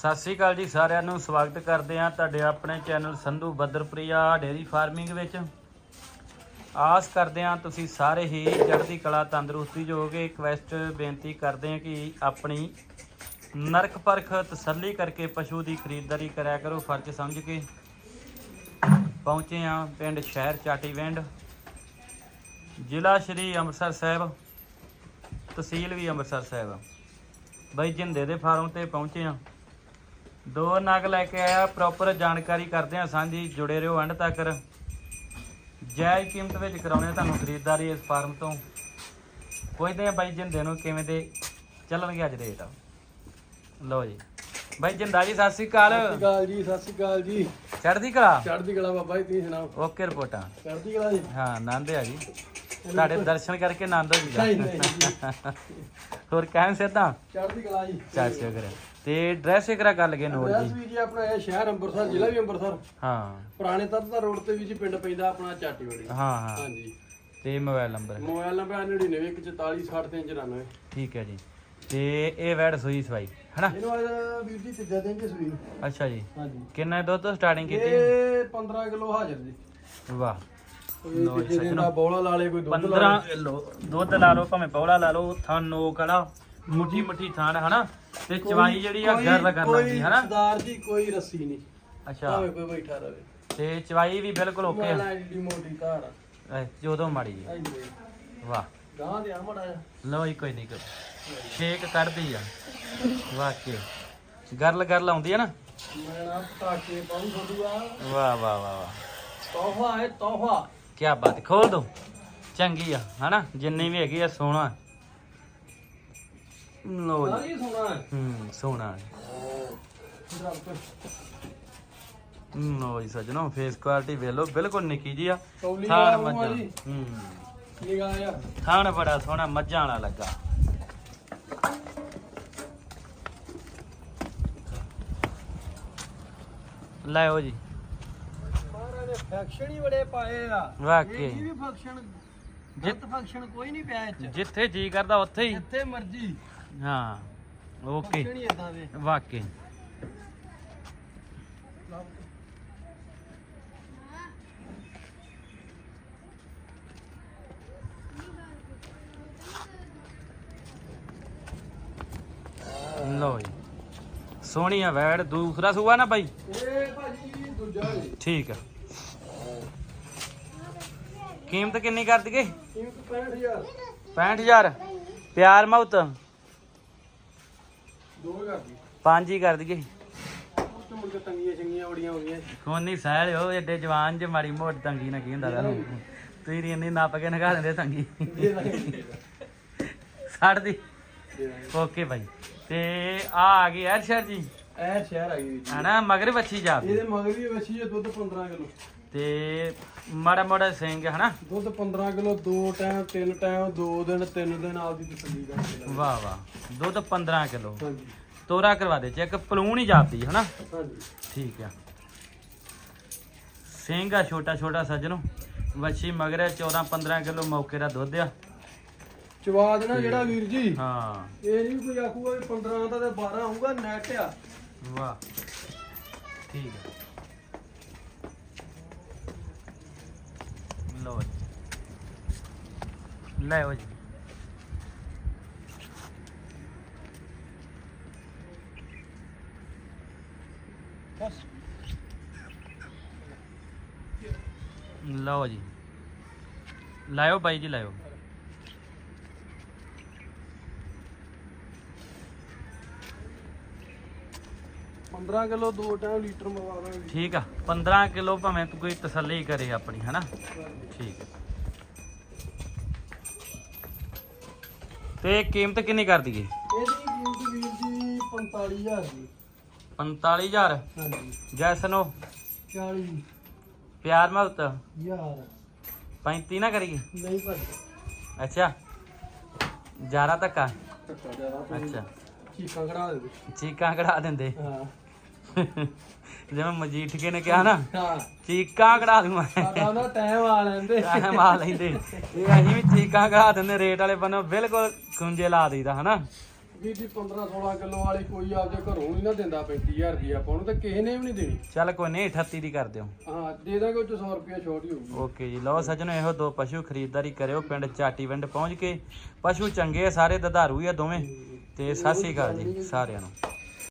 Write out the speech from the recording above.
ਸਤਿ ਸ੍ਰੀ ਅਕਾਲ ਜੀ ਸਾਰਿਆਂ ਨੂੰ, ਸਵਾਗਤ ਕਰਦੇ ਹਾਂ ਤੁਹਾਡੇ ਆਪਣੇ ਚੈਨਲ ਸੰਧੂ ਬੱਦਰਪ੍ਰਿਆ ਡੇਰੀ ਫਾਰਮਿੰਗ ਵਿੱਚ। ਆਸ ਕਰਦੇ ਹਾਂ ਤੁਸੀਂ ਸਾਰੇ ਹੀ ਚੜ੍ਹਦੀ ਕਲਾ, ਤੰਦਰੁਸਤੀ ਜੋਗੇ ਰਿਕਵੈਸਟ ਬੇਨਤੀ ਕਰਦੇ ਹਾਂ ਕਿ ਆਪਣੀ ਨਰਕ ਪਰਖ ਤਸੱਲੀ ਕਰਕੇ ਪਸ਼ੂ ਦੀ ਖਰੀਦਦਾਰੀ ਕਰਿਆ ਕਰੋ, ਫਰਜ਼ ਸਮਝ ਕੇ। ਪਹੁੰਚੇ ਹਾਂ ਪਿੰਡ ਸ਼ਹਿਰ ਚਾਟੀਵਿੰਡ। ਜ਼ਿਲ੍ਹਾ ਸ਼੍ਰੀ ਅੰਮ੍ਰਿਤਸਰ ਸਾਹਿਬ, ਤਹਿਸੀਲ ਵੀ ਅੰਮ੍ਰਿਤਸਰ ਸਾਹਿਬ। ਬਾਈ ਜਿੰਦੇ ਦੇ ਫਾਰਮ ਤੇ ਪਹੁੰਚੇ ਹਾਂ। ਦੋ ਨਗ ਲੈ ਕੇ ਆਇਆ ਪ੍ਰੋਪਰ ਜਾਣਕਾਰੀ ਕਰਦੇ ਆ ਸਾਂਝੀ ਜੁੜੇ ਰਹੋ ਐਂਡ ਤੱਕ। ਜਾਇਜ਼ ਕੀਮਤ ਵਿੱਚ ਕਰਾਉਣੇ ਤੁਹਾਨੂੰ ਖਰੀਦਦਾਰੀ ਇਸ ਫਾਰਮ ਤੋਂ। ਪੁੱਛਦੇ ਆ ਬਾਈ ਜਿੰਦੇ ਨੂੰ ਕਿਵੇਂ ਦੇ ਚੱਲਣਗੇ ਅੱਜ ਰੇਟ ਲਓ ਜੀ। ਬਾਈ ਜਿੰਦਾ ਜੀ ਸਤਿ ਸ੍ਰੀ ਅਕਾਲ। ਸਤਿ ਸ਼੍ਰੀ ਅਕਾਲ ਜੀ ਸਤਿ ਸ਼੍ਰੀ ਅਕਾਲ ਜੀ। ਚੜ੍ਹਦੀ ਕਲਾ? ਚੜ੍ਹਦੀ ਕਲਾ ਬਾਬਾ ਜੀ ਤੁਸੀਂ ਸੁਣਾਓ? ਓਕੇ ਰਿਪੋਰਟਾਂ। ਚੜ੍ਹਦੀ ਕਲਾ ਜੀ। ਹਾਂ ਆਨੰਦ ਆ ਜੀ। ਤੁਹਾਡੇ ਦਰਸ਼ਨ ਕਰਕੇ ਆਨੰਦ ਹੋ ਨਹੀਂ ਹੋਰ ਕਹਿਣ ਸਿੱਧਾ ਚੜ੍ਹਦੀ ਕਲਾ ਜੀ। ਚੱਲ ਸ਼ੁਕਰ ਹੈ। ਤੇ ਡਰੈਸ ਇਕਰਾ ਕਰ ਲਗੇ ਨੋਟ ਐਡਰੈਸ ਜੀ? ਵੀ ਜੀ ਆਪਣਾ ਇਹ ਸ਼ਹਿਰ ਅੰਮ੍ਰਿਤਸਰ ਜ਼ਿਲ੍ਹਾ ਵੀ ਅੰਮ੍ਰਿਤਸਰ। ਹਾਂ। ਪੁਰਾਣੇ ਤਰਤਾ ਰੋਡ ਤੇ ਵੀ ਜੀ ਪਿੰਡ ਪੈਂਦਾ ਆਪਣਾ ਚਾਟੀਵਾੜੀ। ਹਾਂ ਹਾਂ। ਹਾਂਜੀ। ਤੇ ਮੋਬਾਈਲ ਨੰਬਰ? ਮੋਬਾਈਲ ਨੰਬਰ 9914466394 ਠੀਕ ਹੈ ਜੀ। ਤੇ ਇਹ ਵੈੜ ਸੂਈ ਸਵਾਈ ਹਨਾ? ਇਹਨੂੰ ਅੱਜ ਵੀਰ ਜੀ ਦਿਨ ਜੀ ਸੂਈ। ਅੱਛਾ ਜੀ। ਹਾਂਜੀ। ਕਿੰਨਾ ਦੁੱਧ ਤੋਂ ਸਟਾਰਟਿੰਗ ਕੀਤੀ? ਇਹ 15 ਕਿਲੋ ਹਾਜ਼ਰ ਜੀ। ਵਾਹ। ਤੀਜੇ ਦਿਨ ਸੱਜਣੋ। ਦਾ ਬੋਲਾ ਲਾ ਲੇ ਕੋਈ ਦੁੱਧ ਲਾ 15 ਕਿਲੋ ਦੁੱਧ ਲਾ ਲਓ ਭਾਵੇਂ ਪੌਲਾ ਲਾ ਲਓ ਥਾਂ ਨੋਕ ਵਾਲਾ ਮੁੱਠੀ ਮੁੱਠੀ ਥਾਂ ਹਨਾ ਤੇ ਚਵਾਈ ਜਿਹੜੀ ਆ ਕੋਈ- ਗਰ ਕਰ ਕੋਈ ਲੈਂਦੀ ਹਨਾ ਸਰਦਾਰ ਜੀ ਕੋਈ ਰੱਸੀ ਨਹੀਂ। ਅੱਛਾ। ਭਾਵੇਂ ਕੋਈ ਬੈਠਾ ਰਵੇ। ਤੇ ਚਵਾਈ ਵੀ ਬਿਲਕੁਲ ਓਕੇ ਮੋਬਾਈਲ ਐਡੀ ਮੋਟੀ ਧਾਰ ਐ ਜਦੋਂ ਮਾੜੀ ਜੀ ਹਾਂਜੀ। ਵਾਹ। ਗਾਂ ਦੇ ਆ ਮੜਾ ਜਾ ਲਓ ਜੀ ਕੋਈ ਨਹੀਂ ਕੋਈ ਛੇਕ ਕੱਢਦੀ ਆ। ਵਾਕੇ ਗਰਲ ਗਰਲ ਆਉਂਦੀ ਆ ਨਾ? ਮੈਂ ਨਾ ਪਟਾਕੇ ਪਾਉਂ ਛੋਡੂਆ ਵਾਹ ਵਾਹ ਵਾਹ ਵਾਹ। ਤੋਹਫਾ ਹੈ ਤੋਹਫਾ। ਕੀ ਬਾਤ ਖੋਲ ਦੋ। ਚੰਗੀ ਆ ਹਨਾ? ਜਿੰਨੀ ਵੀ ਹੈਗੀ ਆ ਸੋਹਣਾ। ਲੋ ਜੀ। ਸੋਨਾ ਹੈ। ਸੋਹਣਾ ਲੋ ਜੀ ਸਜਣੋ ਫੇਸ ਕੁਆਲਿਟੀ ਵੇਲੋ ਬਿਲਕੁਲ ਨਿੱਕੀ ਜੀ ਆ। ਥਾਣ ਵਾਲਾ ਮੱਝਾਂ। ਜੀ। ਹੂੰ। ਨਿਗਾਹ ਆ ਥਾਣ ਬੜਾ ਸੋਹਣਾ ਮੱਝਾਂ ਵਾਲਾ ਲੱਗਾ। ਲਾਓ ਜੀ। ਮਹਾਰਾਜ ਨੇ ਫੈਕਸ਼ਨ ਹੀ ਬੜੇ ਪਾਏ ਆ। ਵਾਕਈ। ਇਹ ਵੀ ਫੰਕਸ਼ਨ ਜਿੱਤ ਫੰਕਸ਼ਨ ਕੋਈ ਨਹੀਂ ਪਿਆ ਇੱਥੇ। ਜਿੱਥੇ ਜੀ ਕਰਦਾ ਉੱਥੇ ਹੀ। ਜਿੱਥੇ ਮਰਜ਼ੀ। ਹਾਂ ਓਕੇ। ਫੰਕਸ਼ਨ ਹੀ ਇਦਾਂ ਦੇ। ਵਾਕਈ। ਲਓ ਜੀ। ਸੋਹਣੀ ਆ ਵੈੜ। ਦੂਸਰਾ ਸੂਆ ਨਾ ਬਾਈ? ਇਹ ਭਾਜੀ ਦੂਜਾ ਜੀ। ਠੀਕ ਆ। ਕੀਮਤ ਕਿੰਨੀ ਕਰ ਦਈਏ? ਕੀਮਤ 65000 65000 ਪਿਆਰ ਮੌਤ ਦੋ ਕਰਦੀ ਪੰਜ ਹੀ ਕਰ ਦਈਏ। ਉਸ ਤੋਂ ਮੁੜ ਕੇ ਤੰਗੀਆਂ ਚੰਗੀਆਂ ਬੜੀਆਂ ਹੋ ਗਈਆਂ ਕੋਈ ਨਹੀਂ ਸਹਿਲ ਹੋ ਏਡੇ ਜਵਾਨ ਚ ਮਾੜੀ ਮੋਟੀ ਤੰਗੀ ਨਾ ਕੀ ਹੁੰਦਾ ਤੁਸੀਂ ਰੀ ਇੰਨੀ ਨੱਪ ਕੇ ਨਗਾ ਤੰਗੀ। ਦੇ ਛੱਡ ਦੀ। ਦੇ ਓਕੇ ਭਾਈ ਤੇ ਆ ਆ ਗਈ ਅਰਸ਼ਰ ਜੀ। ਇਹ ਸ਼ਹਿਰ ਆ ਗਈ ਜੀ। ਹਨਾ ਮਗਰ ਬੱਚੀ ਜਾ ਇਹਦੇ ਮਗਰ ਵੀ ਵੱਛੀ ਹੈ ਦੁੱਧ 15 ਕਿਲੋ। ਤੇ ਮਾੜਾ ਮਾੜਾ ਸਿੰਘ ਹਨਾ ਦੁੱਧ 15 ਕਿਲੋ ਦੋ ਟਾਈਮ ਤਿੰਨ ਟਾਈਮ ਦੋ ਦਿਨ ਤਿੰਨ ਦਿਨ ਆਪਦੀ ਤਸੱਲੀ ਕਰਕੇ ਲੈ ਵਾਹ ਵਾਹ। ਦੁੱਧ 15 ਕਿਲੋ। ਹਾਂਜੀ। ਤੋਰਾ ਕਰਵਾ ਦੇ ਚੈੱਕ ਪਲੂਣ ਹੀ ਜਾਪਦੀ ਹਨਾ ਹਾਂਜੀ। ਠੀਕ ਆ। ਸਿੰਘ ਆ ਛੋਟਾ ਛੋਟਾ ਸੱਜਣੋ। ਵੱਛੀ ਮਗਰ 14 15 ਕਿਲੋ ਮੌਕੇ ਦਾ ਦੁੱਧ ਆ। ਚਵਾਦ ਨਾ ਜਿਹੜਾ ਵੀਰ ਜੀ। ਹਾਂ। ਇਹ ਨਹੀਂ ਕੋਈ ਆਖੂਗਾ ਵੀ 15 ਦਾ ਤੇ 12 ਆਊਗਾ ਨੈਟ ਆ। ਵਾਹ। ਠੀਕ ਹੈ ਲਓ ਜੀ। ਲੈ ਹੋ ਜੀ। ਬਸ। ਲਓ ਜੀ। ਲਾਇਓ ਬਾਈ ਜੀ ਲਾਇਓ। ਪੰਦਰਾਂ ਕਿਲੋ ਦੋ ਟਾਈਮ ਲੀਟਰ ਮੰਗਵਾ ਦਾਂਗੇ। ਠੀਕ ਆ 15 ਕਿਲੋ ਭਾਵੇਂ ਤੂੰ ਕੋਈ ਤਸੱਲੀ ਕਰੇ ਆਪਣੀ ਹਨਾ? ਠੀਕ ਤੇ ਕੀਮਤ ਕਿੰਨੀ ਕਰ ਦਈਏ? ਇਹਦੀ ਕੀਮਤ ਵੀਰ ਜੀ 45000 ਦੀ। 45000 ਹਾਂਜੀ। ਜੈਸਨੋ 40 ਪਿਆਰ ਮੁਹੱਬਤ? ਹਜ਼ਾਰ 35 ਨਾ ਕਰੀਏ? ਨਹੀਂ ਭੱਜ ਅੱਛਾ। ਜਾਰਾ ਧੱਕਾ? ਧੱਕਾ ਜ਼ਿਆਦਾ। ਪੈ ਅੱਛਾ। ਚੀਕਾਂ ਕਢਾ ਦੇ ਚੀਕਾਂ ਕਢਾ ਦਿੰਦੇ। ਹਾਂ। ਜਿਵੇਂ ਮਜੀਠੀਏ ਨੇ ਕਿਹਾ ਨਾ ਹਾਂ। ਚੀਕਾਂ ਕਢਾ ਦੂੰ ਮੈਂ ਸਾਡਾ ਨਾ ਟਾਈਮ ਆ ਲੈਂਦੇ। ਐ ਮਾ ਲੈਂਦੇ। ਇਹ ਅਸੀਂ ਵੀ ਚੀਕਾਂ ਕਢਾ ਦਿੰਦੇ ਰੇਟ ਵਾਲੇ ਬੰਨੋਂ ਬਿਲਕੁਲ ਖੁੰਝੇ ਲਾ ਦਈਦਾ ਹਨਾ? ਵੀਰ ਜੀ 15 16 ਕਿਲੋ ਵਾਲੀ ਕੋਈ ਆਪਦੇ ਘਰੋਂ ਨਹੀਂ ਨਾ ਦਿੰਦਾ 35000 ਰੁਪਏ ਆਪਾਂ ਨੂੰ ਤੇ ਕਿਸੇ ਨੇ ਵੀ ਨਹੀਂ ਦੇਣੀ। ਚੱਲ ਕੋਈ ਨਹੀਂ 38 ਦੀ ਕਰ ਦਿਓ। ਹਾਂ ਦੇ ਦਾਂਗੇ ਉਹ 'ਚ 100 ਰੁਪਏ ਛੋਟ ਹੀ ਹੋਊਗੀ। ਓਕੇ ਜੀ ਲਓ ਸੱਜਣੋ ਇਹੋ ਦੋ ਪਸ਼ੂ ਖਰੀਦਦਾਰੀ ਕਰਿਓ ਪਿੰਡ ਚਾਟੀਵਿੰਡ ਪਹੁੰਚ ਕੇ। ਪਸ਼ੂ ਚੰਗੇ ਆ ਸਾਰੇ ਦੁਧਾਰੂ ਹੀ ਆ ਦੋਵੇਂ। ਤੇ ਸਤਿ ਸ਼੍ਰੀ ਅਕਾਲ ਜੀ ਸਾਰਿਆਂ ਨੂੰ।